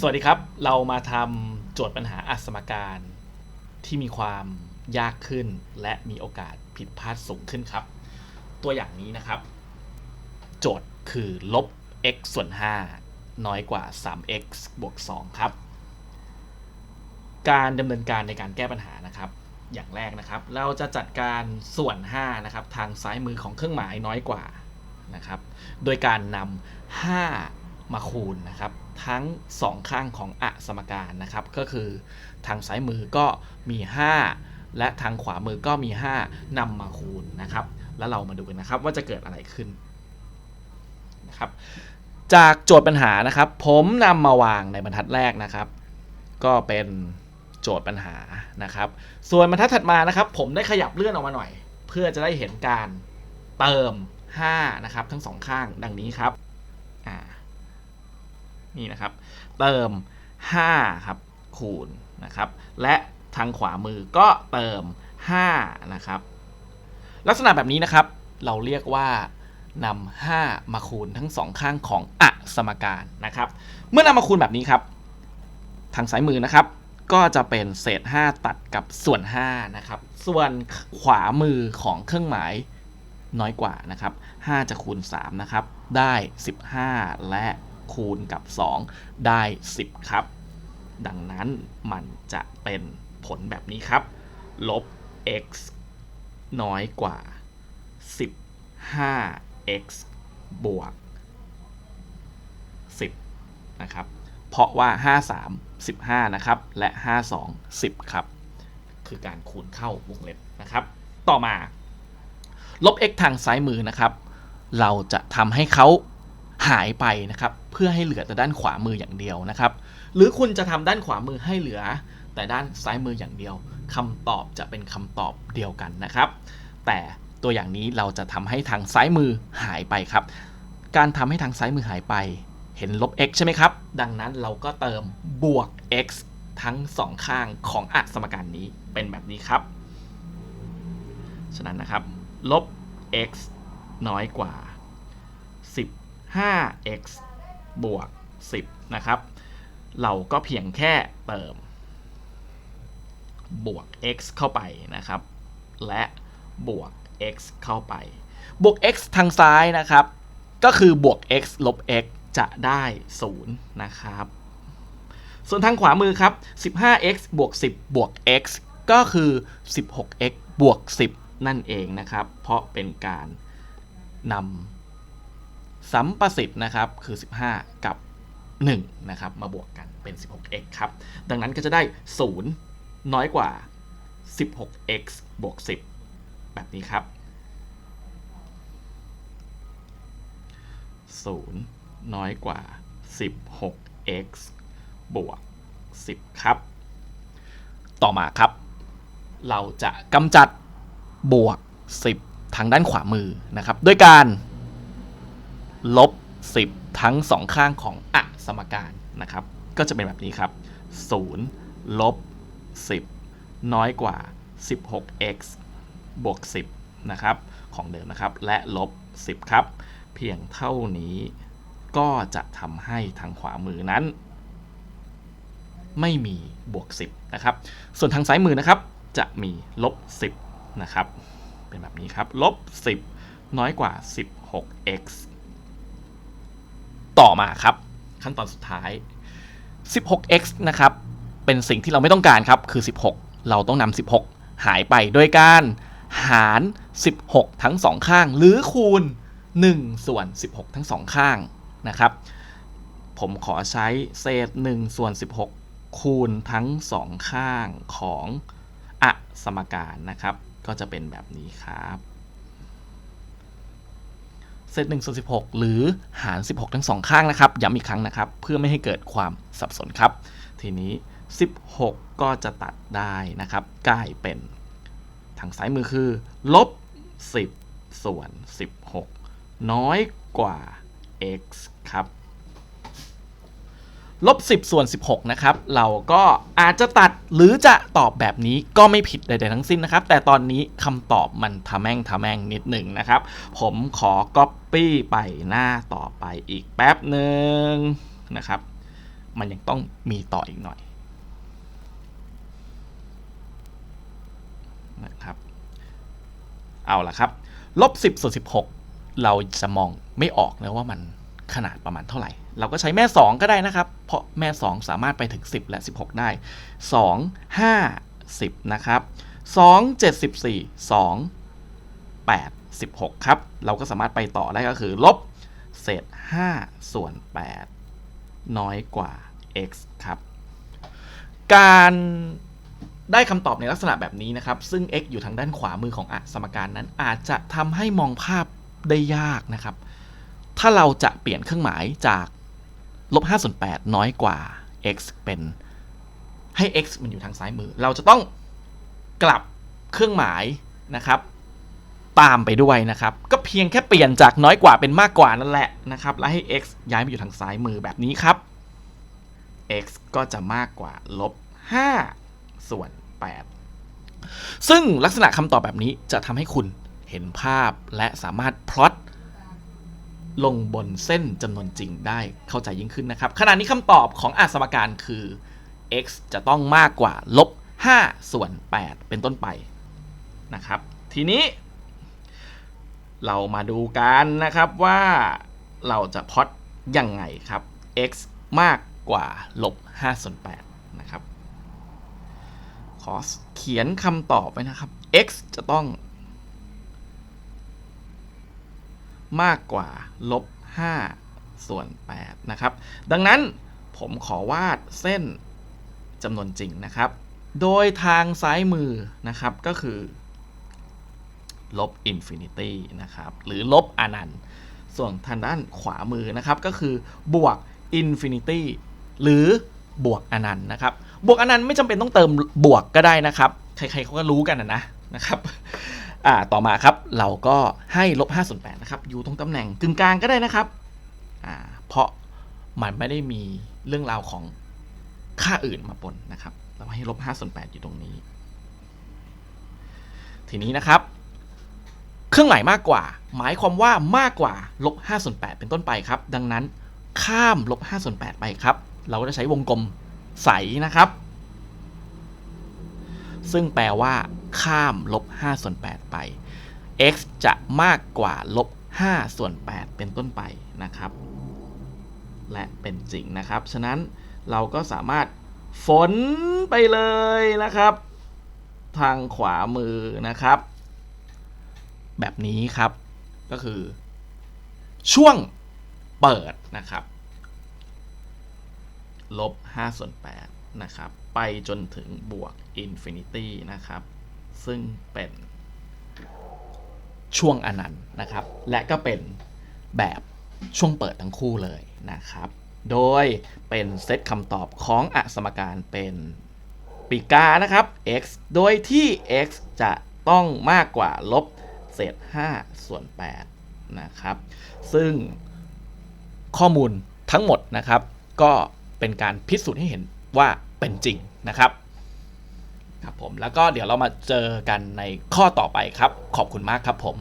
สวัสดีครับ เรามาทำโจทย์ปัญหาอัสมการที่มีความยากขึ้น และมีโอกาสผิดพลาดสูงขึ้นครับ ตัวอย่างนี้นะครับ โจทย์คือลบ x ส่วน 5 น้อยกว่า 3x บวก 2 ครับ การดำเนินการในการแก้ปัญหานะครับ อย่างแรกนะครับ เราจะจัดการส่วน 5 นะครับ ทางซ้ายมือของเครื่องหมายน้อยกว่านะครับ โดยการนำ5มาคูณนะครับ ทั้ง 2 ข้างของอสมการนะครับ ก็คือทางซ้ายมือก็มี 5 และทางขวามือก็มี 5นำมาคูณนะครับ แล้วเรามาดูกันนะครับว่าจะเกิดอะไรขึ้นนะครับ จากโจทย์ปัญหานะครับ ผมนำมาวางในบรรทัดแรกนะครับ ก็เป็นโจทย์ปัญหานะครับ ส่วนบรรทัดถัดมานะครับ ผมได้ขยับเลื่อนออกมาหน่อย เพื่อจะได้เห็นการเติม5นะครับทั้งสองข้างดังนี้ครับ นี่นะครับ เติม 5 ครับ คูณนะครับ และทางขวามือก็เติม 5 นะครับ ลักษณะแบบนี้นะครับ เราเรียกว่านำ5มาคูณทั้งสองข้างของอสมการนะครับ เมื่อนำมาคูณแบบนี้ครับ ทางซ้ายมือนะครับก็จะเป็นเศษ 5 ตัดกับส่วน5นะครับ ส่วนขวามือของเครื่องหมายน้อยกว่านะครับ 5 จะคูณ 3 นะครับ ได้ 15 และ คูณกับ 2 ได้ 10 ครับ ดังนั้นมันจะเป็นผลแบบนี้ครับ ลบ x น้อยกว่า 15x บวก 10 นะครับ เพราะว่า 53 15 นะครับ และ 52 10 ครับ คือการคูณเข้าวงเล็บนะครับ ต่อมา ลบ x ทางซ้ายมือนะครับ เราจะทำให้เขา หายไปนะครับเพื่อให้เหลือแต่ด้านขวามืออย่างเดียวนะครับ หรือคุณจะทำด้านขวามือให้เหลือ แต่ด้านซ้ายมืออย่างเดียวคำตอบจะเป็นคำตอบเดียวกันนะครับ แต่ตัวอย่างนี้เราจะทำให้ทางซ้ายมือหายไปครับ การทำให้ทางซ้ายมือหายไปเห็นลบ x ใช่ไหมครับ ดังนั้นเราก็เติมบวก x ทั้งสองข้างของอสมการนี้เป็นแบบนี้ครับ ฉะนั้นนะครับ ลบ x น้อยกว่า 15x บวก 10 นะครับ เราก็เพียงแค่เติม บวก x เข้าไปนะครับ และบวก x เข้าไป บวก x ทางซ้ายนะครับ ก็คือบวก x ลบ x จะได้ 0 นะครับ ส่วนทางขวามือครับ 15x บวก 10 บวก x ก็คือ 16x บวก 10 นั่นเองนะครับ เพราะเป็นการนำ สัมประสิทธิ์นะครับคือ 15 กับ 1 นะครับ มาบวกกันเป็น 16x ครับ ดังนั้นก็จะได้ 0 น้อยกว่า 16x บวก 10 แบบนี้ครับ 0 น้อยกว่า 16x บวก 10 ครับ ต่อมาครับ เราจะกำจัดบวก 10 ทางด้านขวามือนะครับ ด้วยการ ลบ 10 ทั้งสองข้างของอะสมการนะครับ ก็จะเป็นแบบนี้ครับ 0 ลบ 10 น้อยกว่า 16x บวก 10 นะครับ ของเดิมนะครับ และลบ 10 ครับ เพียงเท่านี้ก็จะทำให้ทางขวามือนั้น ไม่มีบวก 10 นะครับ ส่วนทางซ้ายมือนะครับ จะมีลบ 10 นะครับ เป็นแบบนี้ครับ ลบ 10 น้อยกว่า 16x ต่อมาครับ ขั้นตอนสุดท้าย 16x นะครับ เป็นสิ่งที่เราไม่ต้องการครับ คือ 16 เราต้องนำ16 หายไปโดยการหาร 16 ทั้งสองข้าง หรือคูณ 1 ส่วน 16 ทั้งสองข้างนะครับ ผมขอใช้เศษ 1 ส่วน 16 คูณทั้งสองข้างของอสมการนะครับ ก็จะเป็นแบบนี้ครับ เศษ1ส่วน16หรือหาร 16 ทั้งสองข้างนะครับ ย้ำอีกครั้งนะครับ เพื่อไม่ให้เกิดความสับสนครับ ทีนี้ 16 ก็จะตัดได้นะครับกลายเป็นทางซ้ายมือคือลบ 10 ส่วน 16 น้อยกว่า x ครับ ลบ 10 ส่วน 16 นะครับ เราก็อาจจะตัดหรือจะตอบแบบนี้ก็ไม่ผิดใดๆทั้งสิ้นนะครับ แต่ตอนนี้คำตอบมันทะแม่งทะแม่งนิดหนึ่งนะครับ ผมขอ Copy ไปหน้าต่อไปอีกแป๊บหนึ่งนะครับ มันยังต้องมีต่ออีกหน่อยนะครับเอาละครับลบ 10 ส่วน 16 เราจะมองไม่ออกนะว่ามัน ขนาดประมาณเท่าไหร่ เราก็ใช้แม่ 2 ก็ได้นะครับ เพราะแม่ 2 สามารถไปถึง 10 และ 16 ได้ 2 5 10 นะครับ 2 74 2 8 16 ครับ เราก็สามารถไปต่อได้ก็คือ ลบ เศษ 5 ส่วน 8 น้อยกว่า x ครับ การได้คำตอบในลักษณะแบบนี้นะครับ ซึ่ง x อยู่ทางด้านขวามือของอสมการนั้นอาจจะทำให้มองภาพได้ยากนะครับ ถ้าเราจะเปลี่ยนเครื่องหมายจากลบ5ส่วน8น้อยกว่า x เป็นให้ x มันอยู่ทางซ้ายมือ เราจะต้องกลับเครื่องหมายนะครับ ตามไปด้วยนะครับ ก็เพียงแค่เปลี่ยนจากน้อยกว่าเป็นมากกว่านั่นแหละนะครับ แล้วให้ x ย้ายมาอยู่ทางซ้ายมือแบบนี้ครับ x ก็จะมากกว่าลบ5ส่วน 8 ซึ่งลักษณะคำตอบแบบนี้จะทำให้คุณเห็นภาพและสามารถพลอต ลงบนเส้นจำนวนจริงได้เข้าใจยิ่งขึ้นนะครับ ขณะนี้คำตอบของอาสมการคือ x จะต้องมากกว่าลบ5ส่วน 8 เป็นต้นไปนะครับ ทีนี้ เรามาดูกันนะครับว่าเราจะพอตยังไงครับ x มากกว่าลบ5ส่วน8นะครับ ขอเขียนคำตอบไว้นะครับ x จะต้อง มากกว่าลบ5ส่วน8นะครับ ดังนั้นผมขอวาดเส้นจำนวนจริงนะครับ โดยทางซ้ายมือนะครับก็คือลบอินฟินิตี้นะครับ หรือลบอนันต์ ส่วนทางด้านขวามือนะครับก็คือบวกอินฟินิตี้หรือบวกอนันต์นะครับ บวกอนันต์ไม่จำเป็นต้องเติมบวกก็ได้นะครับ ใครๆเขาก็รู้กันนะนะนะครับ อ่าต่อมาครับเราก็ให้ลบ5ส่วน8นะครับอยู่ตรงตำแหน่งกึ่งกลางก็ได้นะครับอ่าเพราะมันไม่ได้มีเรื่องราวของค่าอื่นมาปนนะครับ เราให้ลบ5ส่วน8อยู่ตรงนี้ ทีนี้นะครับ เครื่องหมายมากกว่า หมายความว่ามากกว่าลบ5ส่วน8เป็นต้นไปครับ ดังนั้นข้ามลบ5ส่วน8ไปครับ เราก็จะใช้วงกลมใสนะครับ ซึ่งแปลว่า ข้ามลบ5ส่วน8ไป x จะมากกว่าลบ5ส่วน8เป็นต้นไปนะครับ และเป็นจริงนะครับ ฉะนั้นเราก็สามารถฝนไปเลยนะครับ ทางขวามือนะครับ แบบนี้ครับก็คือ ช่วงเปิดนะครับลบ5ส่วน8นะครับ ไปจนถึงบวกอินฟินิตี้นะครับ ซึ่งเป็นช่วงอนันต์นะครับ และก็เป็นแบบช่วงเปิดทั้งคู่เลยนะครับ โดยเป็นเซตคำตอบของอสมการเป็นปีกานะครับ x โดยที่ x จะต้องมากกว่าลบเศษ 5 ส่วน 8 นะครับ ซึ่งข้อมูลทั้งหมดนะครับ ก็เป็นการพิสูจน์ให้เห็นว่าเป็นจริงนะครับ ครับผมแล้วก็เดี๋ยวเรามาเจอกันในข้อต่อไปครับ ขอบคุณมากครับผม